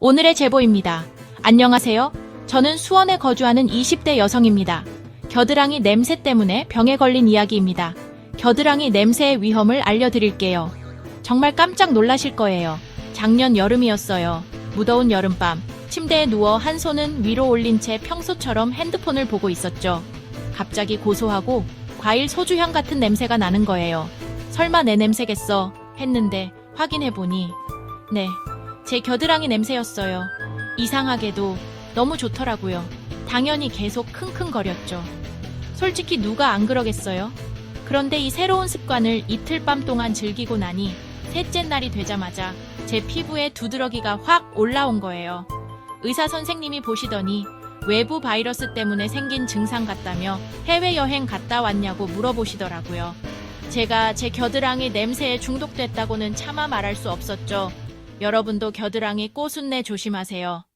오늘의 제보입니다. 안녕하세요. 저는 수원에 거주하는 20대 여성입니다. 겨드랑이 냄새 때문에 병에 걸린 이야기입니다. 겨드랑이 냄새의 위험을 알려드릴게요. 정말 깜짝 놀라실 거예요. 작년 여름이었어요. 무더운 여름밤. 침대에 누워 한 손은 위로 올린 채 평소처럼 핸드폰을 보고 있었죠. 갑자기 고소하고 과일 소주향 같은 냄새가 나는 거예요. 설마 내 냄새겠어 했는데 확인해보니 네, 제 겨드랑이 냄새였어요. 이상하게도 너무 좋더라고요. 당연히 계속 킁킁거렸죠. 솔직히 누가 안 그러겠어요? 그런데 이 새로운 습관을 이틀 밤 동안 즐기고 나니 셋째 날이 되자마자 제 피부에 두드러기가 확 올라온 거예요. 의사 선생님이 보시더니 외부 바이러스 때문에 생긴 증상 같다며 해외여행 갔다 왔냐고 물어보시더라고요. 제가 제 겨드랑이 냄새에 중독됐다고는 차마 말할 수 없었죠. 여러분도 겨드랑이 꼬순내 조심하세요.